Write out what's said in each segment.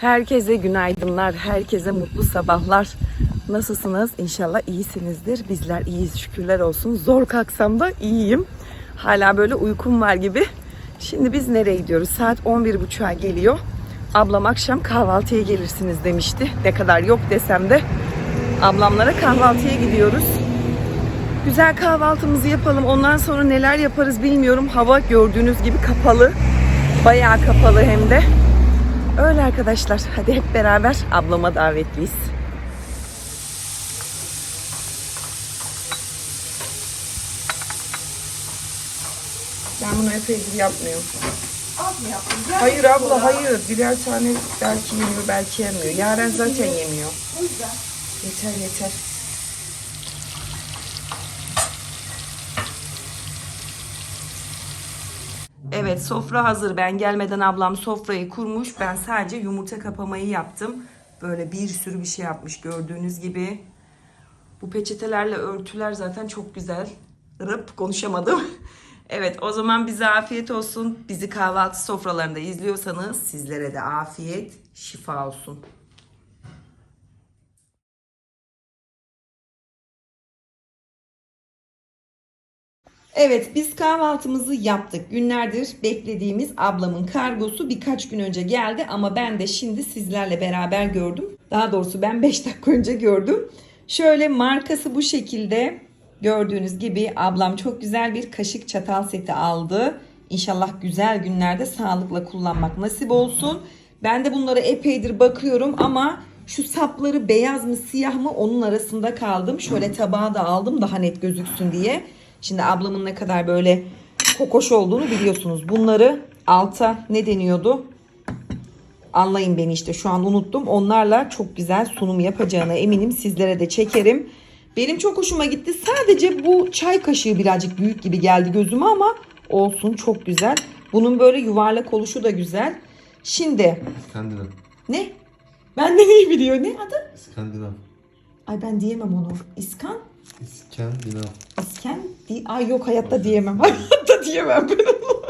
Herkese günaydınlar, herkese mutlu sabahlar. Nasılsınız? İnşallah iyisinizdir. Bizler iyiyiz şükürler olsun. Zor kalksam da iyiyim. Hala böyle uykum var gibi. Şimdi biz nereye gidiyoruz? Saat 11.30'a geliyor. Ablam akşam kahvaltıya gelirsiniz demişti. Ne kadar yok desem de ablamlara kahvaltıya gidiyoruz. Güzel kahvaltımızı yapalım. Ondan sonra neler yaparız bilmiyorum. Hava gördüğünüz gibi kapalı. Bayağı kapalı hem de. Öyle arkadaşlar. Hadi hep beraber ablama davetliyiz. Ben bunu epeydir yapmıyorum. Az mı yaptın? Hayır abla hayır. Birer tane belki yemiyor belki yemiyor. Yaren zaten yemiyor. O yüzden. Yeter yeter. Evet sofra hazır. Ben gelmeden ablam sofrayı kurmuş. Ben sadece yumurta kapamayı yaptım. Böyle bir sürü bir şey yapmış gördüğünüz gibi. Bu peçetelerle örtüler zaten çok güzel. Rıp konuşamadım. Evet o zaman bize afiyet olsun. Bizi kahvaltı sofralarında izliyorsanız sizlere de afiyet, şifa olsun. Evet biz kahvaltımızı yaptık. Günlerdir beklediğimiz ablamın kargosu birkaç gün önce geldi ama ben de şimdi sizlerle beraber gördüm. Daha doğrusu ben 5 dakika önce gördüm. Şöyle markası bu şekilde gördüğünüz gibi ablam çok güzel bir kaşık çatal seti aldı. İnşallah güzel günlerde sağlıkla kullanmak nasip olsun. Ben de bunlara epeydir bakıyorum ama şu sapları beyaz mı siyah mı onun arasında kaldım. Şöyle tabağa da aldım daha net gözüksün diye. Şimdi ablamın ne kadar böyle kokoş olduğunu biliyorsunuz. Bunları alta ne deniyordu? Anlayın beni işte şu an unuttum. Onlarla çok güzel sunum yapacağına eminim. Sizlere de çekerim. Benim çok hoşuma gitti. Sadece bu çay kaşığı birazcık büyük gibi geldi gözüme ama olsun çok güzel. Bunun böyle yuvarlak oluşu da güzel. Şimdi İskandinav. ne? Ben de neyi biliyor? Ne adı? İskandinav. Ay ben diyemem onu. İskan? İskandinav. İsken? Di Ay yok hayatta diyemem. Hayatta diyemem ben onu.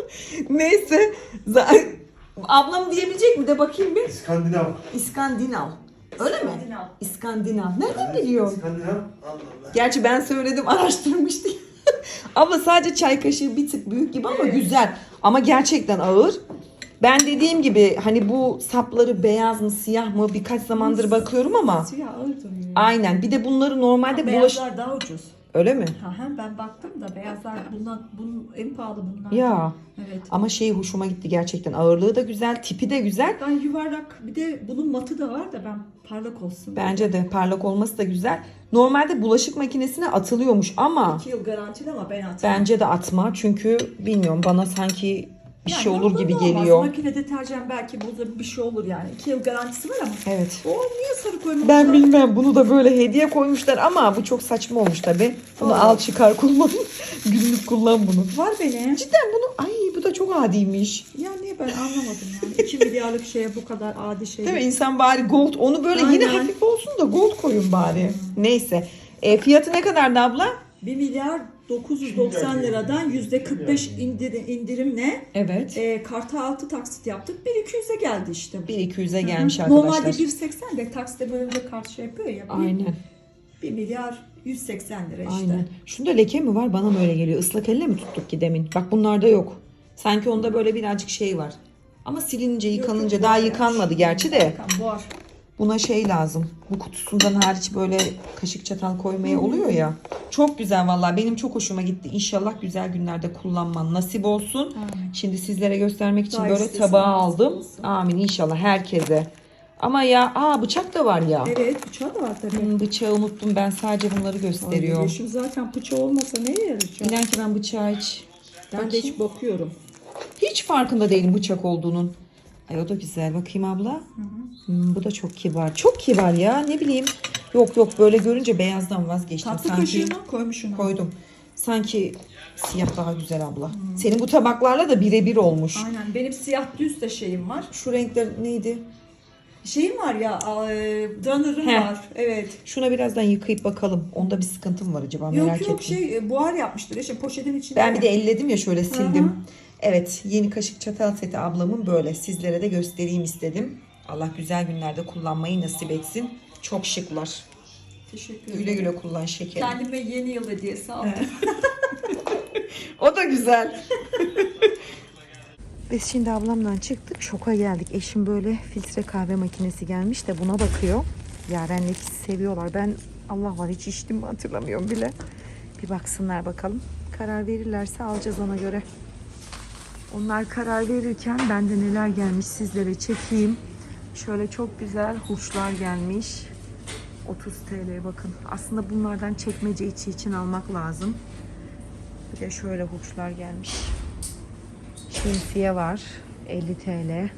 Neyse. Z- Ablam diyebilecek mi de bakayım bir. İskandinav. İskandinav. Öyle mi? İskandinav. İskandinav. Nereden biliyorsun? İskandinav. Allah Allah. Gerçi ben söyledim araştırmıştım. Abla sadece çay kaşığı bir tık büyük gibi ama güzel. Ama gerçekten ağır. Ben dediğim gibi hani bu sapları beyaz mı siyah mı birkaç zamandır bakıyorum ama Siyah ağır duruyor. aynen. Bir de bunları normalde bulaş... Beyazlar daha ucuz. Öyle mi? Aha, ben baktım da beyazlar bundan bunun en pahalı bunlar. Ya. Evet. Ama şey hoşuma gitti gerçekten. Ağırlığı da güzel, tipi de güzel. Ben yuvarlak bir de bunun matı da var da ben parlak olsun. Bence de parlak olması da güzel. Normalde bulaşık makinesine atılıyormuş ama 2 yıl garantili ama ben atmam. bence de atma. Çünkü bilmiyorum bana sanki bir Yani şey olur gibi olmaz. geliyor. Makine deterjan belki burada bir şey olur yani. 2 yıl garantisi var ama. Evet. O niye sarı koymamışlar? Ben bilmem bunu da böyle hediye koymuşlar ama bu çok saçma olmuş tabi. Bunu Allah. al çıkar kullan. Günlük kullan bunu. Var benim. Cidden bunu ay bu da çok adiymiş. Ya niye ben anlamadım yani. 2 milyarlık şeye bu kadar adi şey. Değil mi? İnsan bari gold onu böyle yine Aynen. hafif olsun da gold koyun bari. Neyse. E, fiyatı ne kadardı abla? 1 milyar 990 liradan %45 indirim, indirimle Evet. e, karta 6 taksit yaptık. 1200'e geldi işte. 1-200'e gelmiş Normalde arkadaşlar. 1.80 de taksite bölünce kart şey yapıyor ya. Aynen. 1 milyar 180 lira işte. Aynen. Şunda leke mi var? Bana mı öyle geliyor? Islak elle mi tuttuk ki demin? Bak bunlarda yok. Sanki onda böyle birazcık şey var. Ama silince, yıkanınca yok, daha yıkanmadı gerçi de. Var. Buna şey lazım. Bu kutusundan hariç böyle kaşık çatal koymaya oluyor ya. Çok güzel vallahi. Benim çok hoşuma gitti. İnşallah güzel günlerde kullanman nasip olsun. Amin. Şimdi sizlere göstermek için Daha böyle tabağı aldım. olsun. Amin inşallah herkese. Ama ya aa bıçak da var ya. Evet bıçağı da var tabii. Hmm, Bıçağı unuttum ben sadece bunları Ay, gösteriyorum. Yeşim zaten bıçağı olmasa neye yarayacak? İnan ki ben bıçağı hiç Ben de bakayım. hiç bakıyorum. hiç farkında değilim bıçak olduğunun. Ay o da güzel. Bakayım abla. Hmm, bu da çok kibar. Çok kibar ya. Ne bileyim. Yok yok böyle görünce beyazdan vazgeçtim. Tatlı Sanki kaşığını koymuşsun. koydum. Sanki siyah daha güzel abla. Senin bu tabaklarla da birebir olmuş. Aynen benim siyah düz de şeyim var. Şu renkler neydi? Şeyim var ya e, var. Evet. Şuna birazdan yıkayıp bakalım. Onda bir sıkıntım var acaba Yok merak yok ettim. şey e, buhar yapmıştır. İşte poşetin içinde. Ben bir de elledim ya şöyle sildim. Hı hı. Evet yeni kaşık çatal seti ablamın böyle. Sizlere de göstereyim istedim. Allah güzel günlerde kullanmayı nasip etsin. Çok şıklar. Teşekkür ederim. Güle güle kullan şekerim. Kendime yeni yıl hediyesi aldım. O da güzel. Biz şimdi ablamdan çıktık. Şoka geldik. Eşim böyle filtre kahve makinesi gelmiş de buna bakıyor. Yaren'le seviyorlar. Ben Allah var hiç içtim mi hatırlamıyorum bile. Bir baksınlar bakalım. Karar verirlerse alacağız ona göre. Onlar karar verirken ben de neler gelmiş sizlere çekeyim. Şöyle çok güzel hurçlar gelmiş. 30 TL bakın. Aslında bunlardan çekmece içi için almak lazım. Bir de şöyle hurçlar gelmiş. Şemsiye var. 50 TL.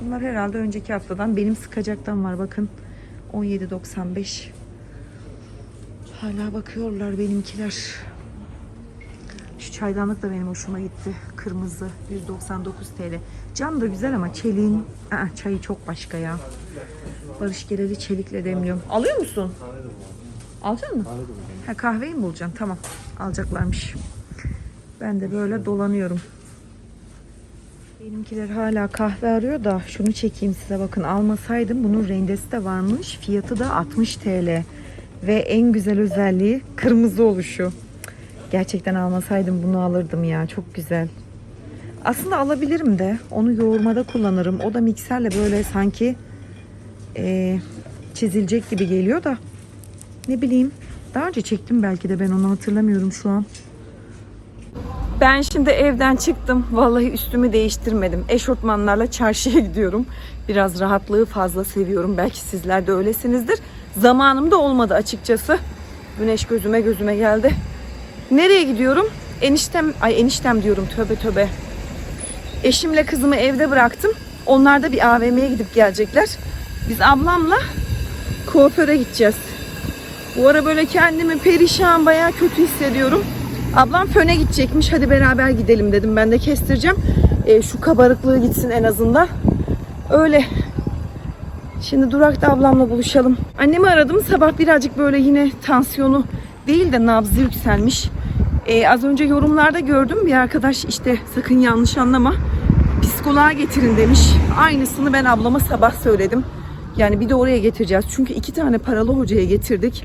Bunlar herhalde önceki haftadan. Benim sıkacaktan var bakın. 17.95. Hala bakıyorlar benimkiler. Çaydanlık da benim hoşuma gitti. Kırmızı 199 TL. Cam da güzel ama çeliğin Aa, çayı çok başka ya. Barış Geleli çelikle demliyorum. Alıyor musun? Alacak mısın? Ha kahveyi mi bulacaksın? Tamam. Alacaklarmış. Ben de böyle dolanıyorum. Benimkiler hala kahve arıyor da şunu çekeyim size bakın. Almasaydım bunun rendesi de varmış. Fiyatı da 60 TL. Ve en güzel özelliği kırmızı oluşu. Gerçekten almasaydım bunu alırdım ya. Çok güzel. Aslında alabilirim de. Onu yoğurmada kullanırım. O da mikserle böyle sanki eee, çizilecek gibi geliyor da. Ne bileyim. Daha önce çektim belki de ben onu hatırlamıyorum şu an. Ben şimdi evden çıktım. Vallahi üstümü değiştirmedim. Eşortmanlarla çarşıya gidiyorum. Biraz rahatlığı fazla seviyorum. Belki sizler de öylesinizdir. Zamanım da olmadı açıkçası. Güneş gözüme gözüme geldi. Nereye gidiyorum? Eniştem, ay eniştem diyorum töbe töbe. Eşimle kızımı evde bıraktım. Onlar da bir AVM'ye gidip gelecekler. Biz ablamla kuaföre gideceğiz. Bu ara böyle kendimi perişan bayağı kötü hissediyorum. Ablam föne gidecekmiş. Hadi beraber gidelim dedim. Ben de kestireceğim. Ee, şu kabarıklığı gitsin en azından. Öyle. Şimdi durakta ablamla buluşalım. Annemi aradım. Sabah birazcık böyle yine tansiyonu değil de nabzı yükselmiş. Ee, az önce yorumlarda gördüm. Bir arkadaş işte sakın yanlış anlama. Psikoloğa getirin demiş. Aynısını ben ablama sabah söyledim. Yani bir de oraya getireceğiz. Çünkü iki tane paralı hocaya getirdik.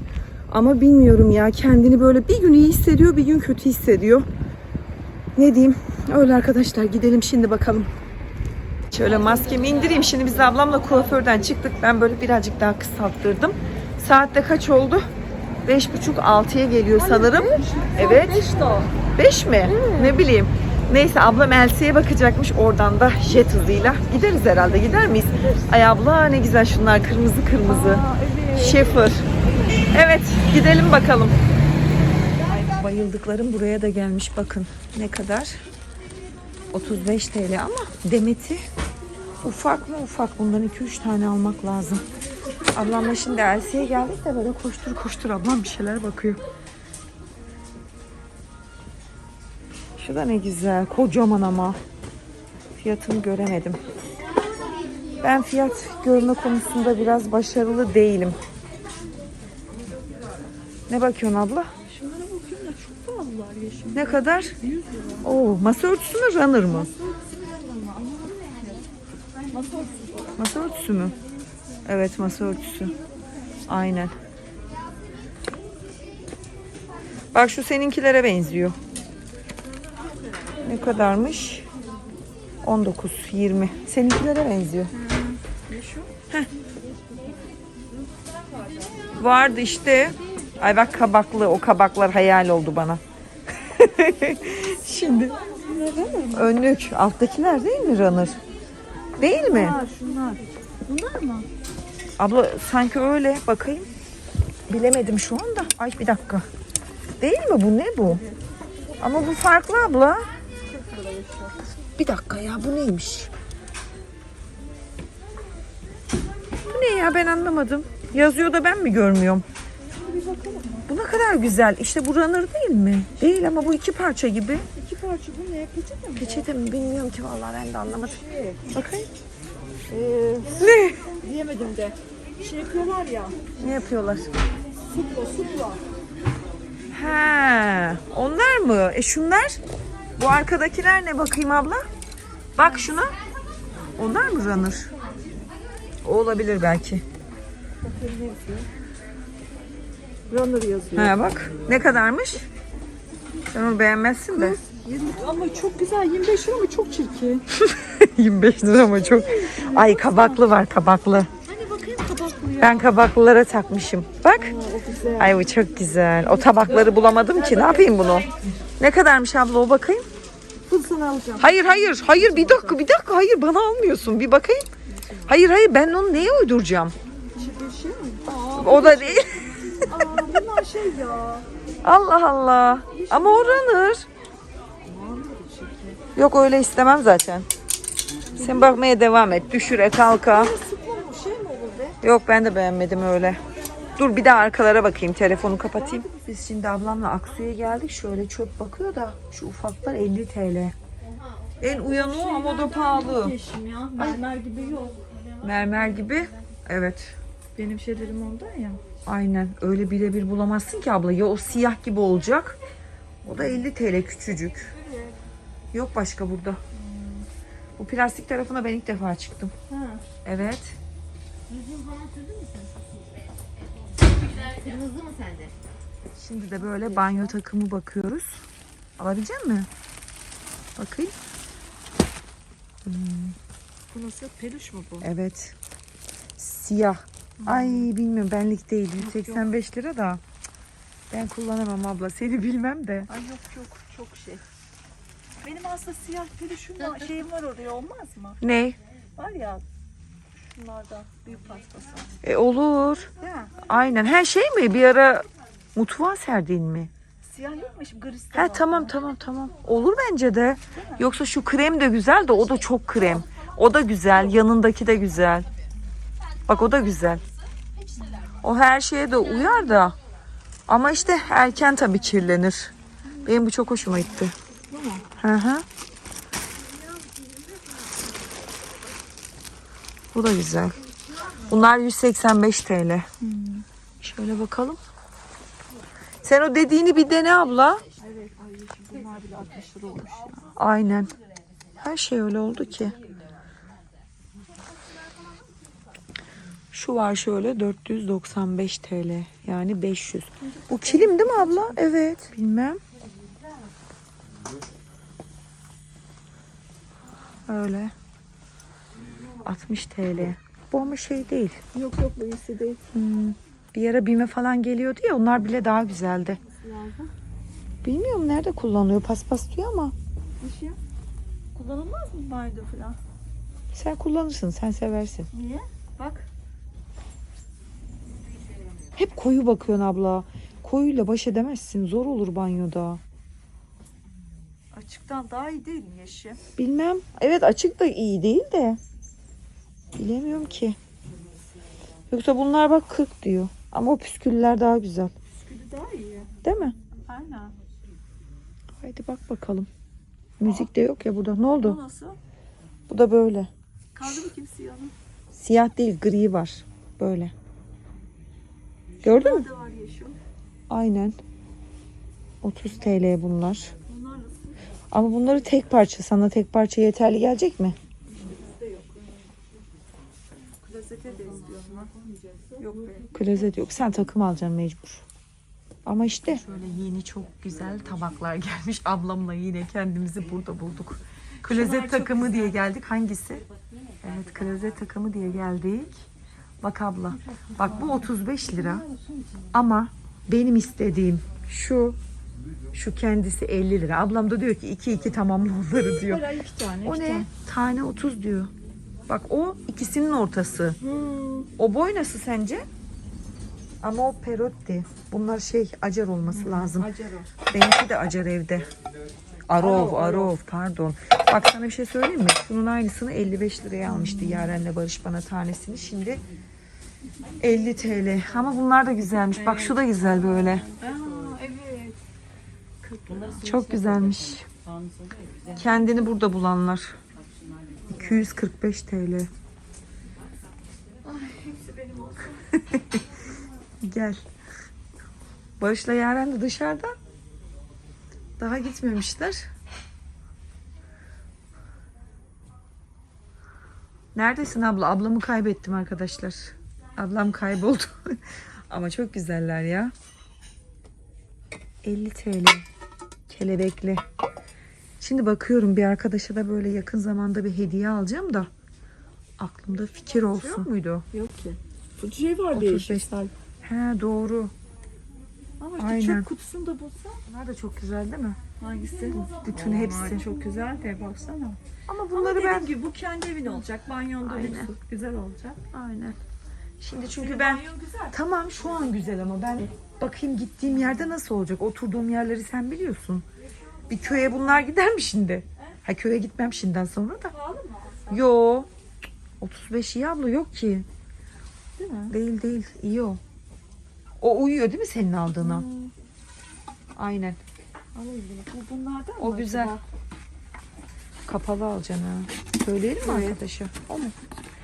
Ama bilmiyorum ya kendini böyle bir gün iyi hissediyor bir gün kötü hissediyor. Ne diyeyim? Öyle arkadaşlar gidelim şimdi bakalım. Şöyle maskemi indireyim. Şimdi biz ablamla kuaförden çıktık. Ben böyle birazcık daha kısalttırdım. Saatte kaç oldu? Beş buçuk altıya geliyor sanırım. Evet. 5 mi? Ne bileyim. Neyse ablam Elsie'ye bakacakmış oradan da jet hızıyla. Gideriz herhalde gider miyiz? Ay abla ne güzel şunlar kırmızı kırmızı. Şefir. Evet gidelim bakalım. Ay, bayıldıklarım buraya da gelmiş bakın. Ne kadar? 35 TL ama demeti ufak mı ufak bundan 2-3 tane almak lazım. Ablamla şimdi Elsie'ye geldik de böyle koştur koştur ablam bir şeyler bakıyor. Şu da ne güzel. Kocaman ama. Fiyatını göremedim. Ben fiyat görme konusunda biraz başarılı değilim. Ne bakıyorsun abla? Şunlara bakıyorum da çok pahalılar ya şimdi. Ne kadar? Oo, masa örtüsü mü runner mı? Masa örtüsü mü? Evet masa örtüsü. Aynen. Bak şu seninkilere benziyor. Ne kadarmış? 19, 20. Seninkilere benziyor. Heh. Vardı işte. Ay bak kabaklı. O kabaklar hayal oldu bana. Şimdi. Önlük. Alttakiler değil mi runner? Değil mi? Ha şunlar. Bunlar mı? Abla sanki öyle. Bakayım. Bilemedim şu anda. Ay bir dakika. Değil mi bu? Ne bu? Ama bu farklı abla. Bir dakika ya bu neymiş? Bu ne ya ben anlamadım. Yazıyor da ben mi görmüyorum? Bu ne kadar güzel. İşte bu runner değil mi? Değil ama bu iki parça gibi. Parça bu ne? Peçete mi? Peçete mi bilmiyorum ki vallahi ben de anlamadım. Bakayım. Ee, Ne? diyemedim de. Şey yapıyorlar ya. Ne yapıyorlar? Supla supla. Ha, onlar mı? E şunlar? Bu arkadakiler ne bakayım abla? Bak şuna. Onlar mı runner? O olabilir belki. Runner yazıyor. Ha bak. Ne kadarmış? Sen onu beğenmezsin de. 20 ama çok güzel 25 lira ama çok çirkin. 25 lira ama çok. Ay kabaklı var kabaklı. Hani bakayım kabaklı ya. Ben kabaklılara takmışım. Bak. Güzel. Ay bu çok güzel. O tabakları bulamadım ki. Ne yapayım bunu? Ne kadarmış abla o bakayım. Sana alacağım. Hayır hayır hayır bir dakika bir dakika hayır bana almıyorsun bir bakayım. Hayır hayır ben onu neye uyduracağım? Şey mi? Aa, O da değil. aa bunlar şey ya. Allah Allah. Ama o runner. Yok öyle istemem zaten. Sen bakmaya devam et. Düşüre kalka. Şey mi olur be? Yok ben de beğenmedim öyle. Dur bir daha arkalara bakayım. Telefonu kapatayım. Biz şimdi ablamla Aksu'ya geldik. Şöyle çöp bakıyor da şu ufaklar 50 TL. En uyanı o ama o da pahalı. Ya. Mermer gibi yok. Mermer gibi. Evet. Benim şeylerim ondan ya. Aynen. Öyle birebir bulamazsın ki abla. Ya o siyah gibi olacak. O da 50 TL küçücük. Yok başka burada. Bu plastik tarafına ben ilk defa çıktım. Ha. Evet. Kırmızı mı sende? Şimdi de böyle banyo takımı bakıyoruz. Alabilecek mi? Bakayım. Bu nasıl? Peluş mu bu? Evet. Siyah. Ay bilmiyorum benlik değil. 185 lira da. Ben kullanamam abla. Seni bilmem de. Ay yok yok çok şey. Benim aslında siyah peluşum var, şeyim var oraya olmaz mı? Ne? Var ya şunlardan büyük pastası. E olur. Değil mi? Aynen. Her şey mi? Bir ara mutfağa serdiğin mi? Siyah yok mu şimdi grisi de He var. tamam tamam tamam. Olur bence de. Yoksa şu krem de güzel de o da çok krem. O da güzel. Yanındaki de güzel. Bak o da güzel. O her şeye de uyar da. Ama işte erken tabii kirlenir. Benim bu çok hoşuma gitti. Hı hı. Bu da güzel. Bunlar 185 TL. Şöyle bakalım. Sen o dediğini bir dene abla. Evet yeşim bunlar bile 60 lira olmuş ya. Aynen. Her şey öyle oldu ki. Şu var şöyle 495 TL. Yani 500. Bu kilim değil mi abla? Evet. Bilmem. Öyle. 60 TL. Bu ama şey değil. Yok yok bu iyisi değil. Hmm. Bir ara bime falan geliyordu ya onlar bile daha güzeldi. Lazım. Bilmiyorum nerede kullanılıyor. Paspas diyor ama. Yeşim. Kullanılmaz mı banyoda falan? Sen kullanırsın. Sen seversin. Niye? Bak. Hep koyu bakıyorsun abla. Koyuyla baş edemezsin. Zor olur banyoda. Açıktan daha iyi değil mi yeşim? Bilmem. Evet açık da iyi değil de. Bilemiyorum ki. Yoksa bunlar bak 40 diyor. Ama o püsküller daha güzel. Gülü daha iyi. Değil mi? Aynen. Haydi bak bakalım. Müzik de yok ya burada. Ne Bu oldu? nasıl? Bu da böyle. Kaldı mı kimse yanı? Siyah değil gri var. Böyle. Gördün mü? Var yeşim? Aynen. 30 TL bunlar. Ama bunları tek parça. Sana tek parça yeterli gelecek mi? Klozete de istiyorum. Yok be. Klozet yok. Sen takım alacaksın mecbur. Ama işte. Şöyle yeni çok güzel tabaklar gelmiş. Ablamla yine kendimizi burada bulduk. Klozet takımı diye geldik. Hangisi? Evet klozet takımı diye geldik. Bak abla. Bak bu 35 lira. Ama benim istediğim şu şu kendisi 50 lira. Ablam da diyor ki 2 2 tamamla onları diyor. Hayır iki tane. O iki ne? tane. Tane 30 diyor. Bak o ikisinin ortası. Hmm. O boy nasıl sence? Ama o perotti. Bunlar şey acar olması lazım. Acar o. Benimki de acar evde. Arov, arov pardon. Bak sana bir şey söyleyeyim mi? Şunun aynısını 55 liraya almıştı Yaren'le Barış bana tanesini. Şimdi 50 TL. Ama bunlar da güzelmiş. Bak şu da güzel böyle. Çok güzelmiş. Kendini burada bulanlar. 245 TL. Gel. Barış'la Yaren de dışarıda. Daha gitmemişler. Neredesin abla? Ablamı kaybettim arkadaşlar. Ablam kayboldu. Ama çok güzeller ya. 50 TL. Kelebekli. Şimdi bakıyorum bir arkadaşa da böyle yakın zamanda bir hediye alacağım da aklımda fikir olsun. Yok muydu? Yok ki. Bu şey var 35. değişik. He doğru. Ama işte Aynen. çöp kutusunu da bulsam. Bunlar da çok güzel değil mi? Hangisi? Bütün Aa, hepsi. Çok güzel de baksana. Ama Bunları bunları dediğim ben gibi bu kendi evin olacak. Banyonda Aynen. Güzel olacak. aynen. Şimdi çünkü ben tamam şu an güzel ama ben bakayım gittiğim yerde nasıl olacak? Oturduğum yerleri sen biliyorsun. Bir köye bunlar gider mi şimdi? Ha köye gitmem şimdiden sonra da. Pahalı mı? Yo. 35 iyi abla yok ki. Değil mi? Değil değil iyi o. O uyuyor değil mi senin aldığına? Aynen. Alayım bunu. Bu bunlardan mı O güzel. acaba? Kapalı alacaksın ha. Söyleyelim mi arkadaşa? O mu?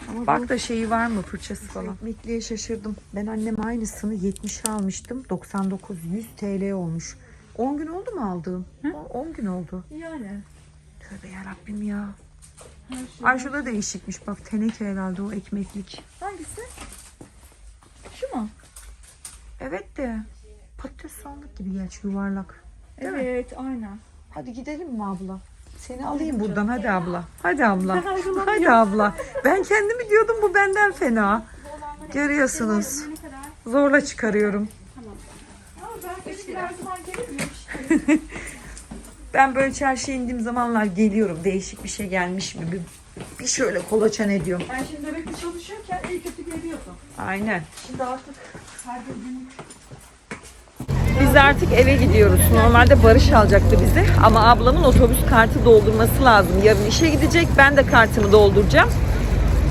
Ama Bak da şeyi var mı fırçası falan. Ekmekliğe şaşırdım. Ben anneme aynısını 70'e almıştım. 99 100 TL olmuş. 10 gün oldu mu aldığım? Hı? O- 10 gün oldu. yani. Tövbe yarabbim ya. Her şey. Ay şurada değişikmiş bak teneke herhalde o ekmeklik. Hangisi? Şu mu? Evet de patates soğanlık gibi gerçi yuvarlak. Değil mi? evet, aynen. Hadi gidelim mi abla? Seni alayım buradan hadi abla. Hadi abla. Hadi abla. Ben kendimi diyordum bu benden fena. Görüyorsunuz. Zorla çıkarıyorum. Ben böyle çarşıya indiğim zamanlar geliyorum. Değişik bir şey gelmiş mi? Bir, bir şöyle kolaçan ediyorum. Ben şimdi bebekle çalışırken iyi kötü geliyordum. Aynen. Şimdi artık her gün Biz artık eve gidiyoruz. Normalde Barış alacaktı bizi. Ama ablamın otobüs kartı doldurması lazım. Yarın işe gidecek. Ben de kartımı dolduracağım.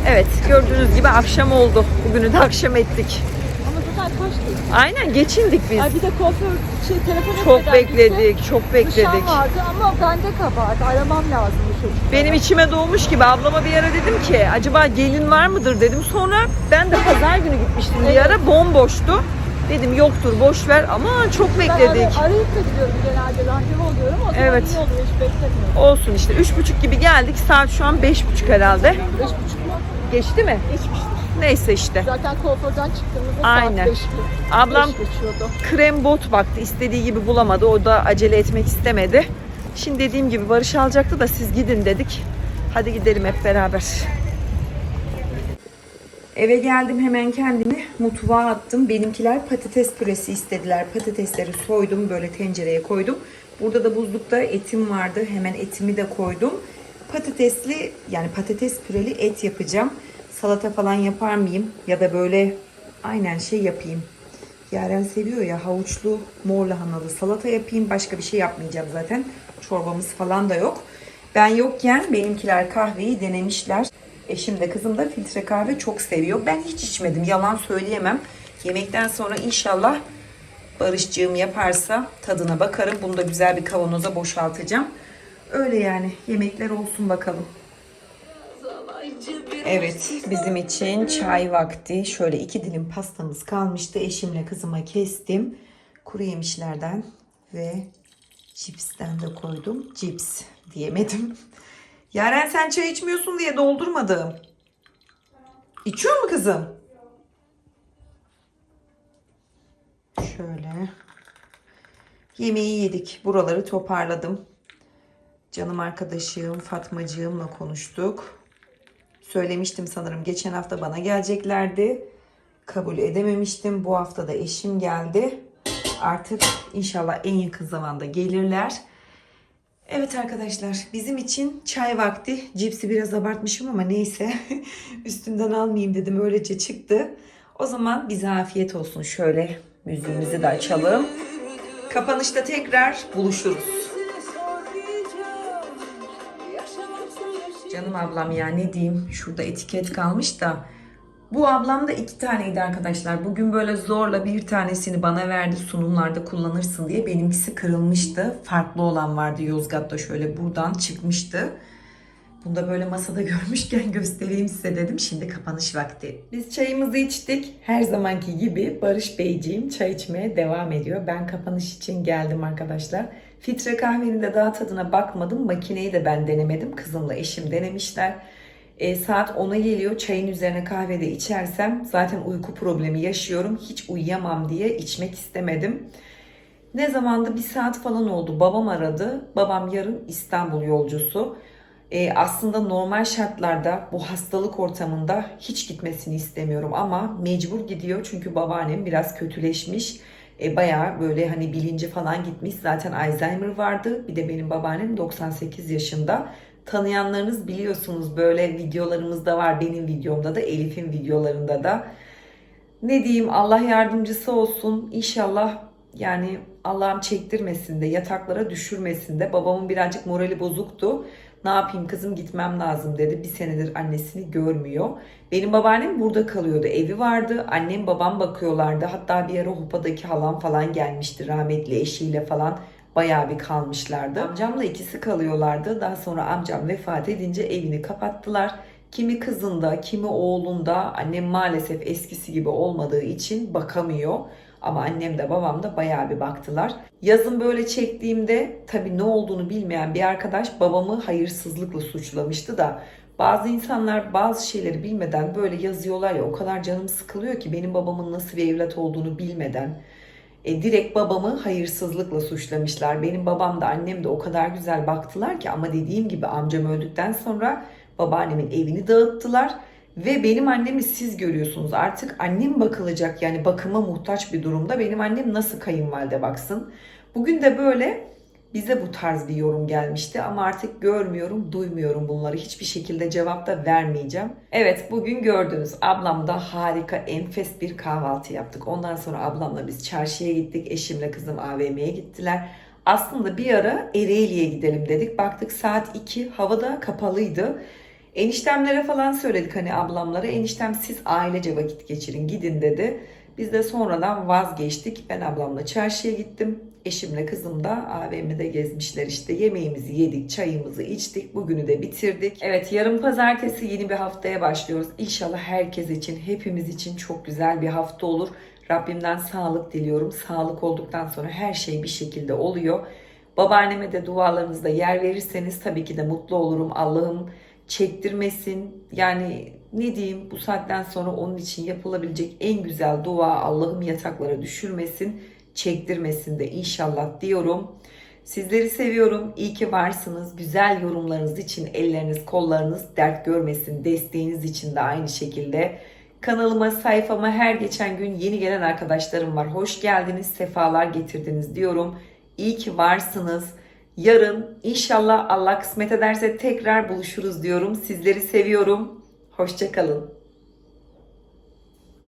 Evet gördüğünüz gibi akşam oldu. Bugünü de akşam ettik. Ama zaten kaç değil. Aynen geçindik biz. Ay bir de kuaför şey telefon Çok bekledik, çok bekledik. Nişan vardı ama bende kabahat. Aramam lazım bu çocukları. Benim içime doğmuş gibi ablama bir ara dedim ki acaba gelin var mıdır dedim. Sonra ben de pazar günü gitmiştim bir ara bomboştu. Dedim yoktur boş ver ama çok Ben bekledik. ara- arayıp da gidiyorum genelde randevu oluyorum. O zaman Evet. iyi oluyor hiç beklemiyorum. Olsun işte üç buçuk gibi geldik. Saat şu an beş buçuk herhalde. Beş buçuk mu? Geçti mi? Geçmiştir. Neyse işte. Zaten kuaförden çıktığımızda Aynen. saat beş, Ablam beş krem bot baktı. istediği gibi bulamadı. O da acele etmek istemedi. Şimdi dediğim gibi Barış alacaktı da siz gidin dedik. Hadi gidelim hep beraber. Eve geldim hemen kendimi mutfağa attım. Benimkiler patates püresi istediler. Patatesleri soydum böyle tencereye koydum. Burada da buzlukta etim vardı. Hemen etimi de koydum. Patatesli yani patates püreli et yapacağım. Salata falan yapar mıyım? Ya da böyle aynen şey yapayım. Yaren seviyor ya havuçlu mor lahanalı salata yapayım. Başka bir şey yapmayacağım zaten. Çorbamız falan da yok. Ben yokken benimkiler kahveyi denemişler. Eşim de kızım da filtre kahve çok seviyor. Ben hiç içmedim. Yalan söyleyemem. Yemekten sonra inşallah Barışcığım yaparsa tadına bakarım. Bunu da güzel bir kavanoza boşaltacağım. Öyle yani. Yemekler olsun bakalım. Evet, bizim için çay vakti. Şöyle iki dilim pastamız kalmıştı. Eşimle kızıma kestim. Kuru yemişlerden ve cipsten de koydum. Cips diyemedim. Yaren sen çay içmiyorsun diye doldurmadım. İçiyor mu kızım? Şöyle. Yemeği yedik. Buraları toparladım. Canım arkadaşım Fatmacığımla konuştuk. Söylemiştim sanırım geçen hafta bana geleceklerdi. Kabul edememiştim. Bu hafta da eşim geldi. Artık inşallah en yakın zamanda gelirler. Evet arkadaşlar bizim için çay vakti. Cipsi biraz abartmışım ama neyse. Üstünden almayayım dedim öylece çıktı. O zaman bize afiyet olsun. Şöyle müziğimizi de açalım. Kapanışta tekrar buluşuruz. Canım ablam ya ne diyeyim şurada etiket kalmış da bu ablam da iki taneydi arkadaşlar. Bugün böyle zorla bir tanesini bana verdi sunumlarda kullanırsın diye. Benimkisi kırılmıştı. Farklı olan vardı Yozgat'ta şöyle buradan çıkmıştı. Bunu da böyle masada görmüşken göstereyim size dedim. Şimdi kapanış vakti. Biz çayımızı içtik. Her zamanki gibi Barış Beyciğim çay içmeye devam ediyor. Ben kapanış için geldim arkadaşlar. Filtre kahvenin de daha tadına bakmadım. Makineyi de ben denemedim. Kızımla eşim denemişler. E, saat 10'a geliyor. Çayın üzerine kahve de içersem zaten uyku problemi yaşıyorum. Hiç uyuyamam diye içmek istemedim. Ne zamandı bir saat falan oldu. Babam aradı. Babam yarın İstanbul yolcusu. E, aslında normal şartlarda bu hastalık ortamında hiç gitmesini istemiyorum ama mecbur gidiyor çünkü babaannem biraz kötüleşmiş. E, bayağı böyle hani bilinci falan gitmiş. Zaten Alzheimer vardı. Bir de benim babaannem 98 yaşında. Tanıyanlarınız biliyorsunuz böyle videolarımızda var. Benim videomda da Elif'in videolarında da. Ne diyeyim Allah yardımcısı olsun. İnşallah yani Allah'ım çektirmesin de yataklara düşürmesin de. Babamın birazcık morali bozuktu. Ne yapayım kızım gitmem lazım dedi. Bir senedir annesini görmüyor. Benim babaannem burada kalıyordu. Evi vardı. Annem babam bakıyorlardı. Hatta bir ara Hupa'daki halam falan gelmişti. Rahmetli eşiyle falan bayağı bir kalmışlardı. Amcamla ikisi kalıyorlardı. Daha sonra amcam vefat edince evini kapattılar. Kimi kızında, kimi oğlunda annem maalesef eskisi gibi olmadığı için bakamıyor. Ama annem de babam da bayağı bir baktılar. Yazın böyle çektiğimde tabii ne olduğunu bilmeyen bir arkadaş babamı hayırsızlıkla suçlamıştı da bazı insanlar bazı şeyleri bilmeden böyle yazıyorlar ya o kadar canım sıkılıyor ki benim babamın nasıl bir evlat olduğunu bilmeden e, direkt babamı hayırsızlıkla suçlamışlar. Benim babam da annem de o kadar güzel baktılar ki ama dediğim gibi amcam öldükten sonra babaannemin evini dağıttılar. Ve benim annemi siz görüyorsunuz. Artık annem bakılacak yani bakıma muhtaç bir durumda. Benim annem nasıl kayınvalide baksın. Bugün de böyle bize bu tarz bir yorum gelmişti ama artık görmüyorum, duymuyorum bunları. Hiçbir şekilde cevap da vermeyeceğim. Evet bugün gördünüz ablamda harika enfes bir kahvaltı yaptık. Ondan sonra ablamla biz çarşıya gittik. Eşimle kızım AVM'ye gittiler. Aslında bir ara Ereğli'ye gidelim dedik. Baktık saat 2 havada kapalıydı. Eniştemlere falan söyledik hani ablamlara. Eniştem siz ailece vakit geçirin gidin dedi. Biz de sonradan vazgeçtik. Ben ablamla çarşıya gittim. Eşimle kızım da AVM'de gezmişler işte. Yemeğimizi yedik, çayımızı içtik. Bugünü de bitirdik. Evet yarın pazartesi yeni bir haftaya başlıyoruz. İnşallah herkes için, hepimiz için çok güzel bir hafta olur. Rabbimden sağlık diliyorum. Sağlık olduktan sonra her şey bir şekilde oluyor. Babaanneme de dualarınızda yer verirseniz tabii ki de mutlu olurum. Allah'ım çektirmesin. Yani ne diyeyim bu saatten sonra onun için yapılabilecek en güzel dua Allah'ım yataklara düşürmesin, çektirmesin de inşallah diyorum. Sizleri seviyorum. İyi ki varsınız. Güzel yorumlarınız için elleriniz, kollarınız dert görmesin. Desteğiniz için de aynı şekilde. Kanalıma, sayfama her geçen gün yeni gelen arkadaşlarım var. Hoş geldiniz, sefalar getirdiniz diyorum. İyi ki varsınız. Yarın inşallah Allah kısmet ederse tekrar buluşuruz diyorum. Sizleri seviyorum. Hoşçakalın.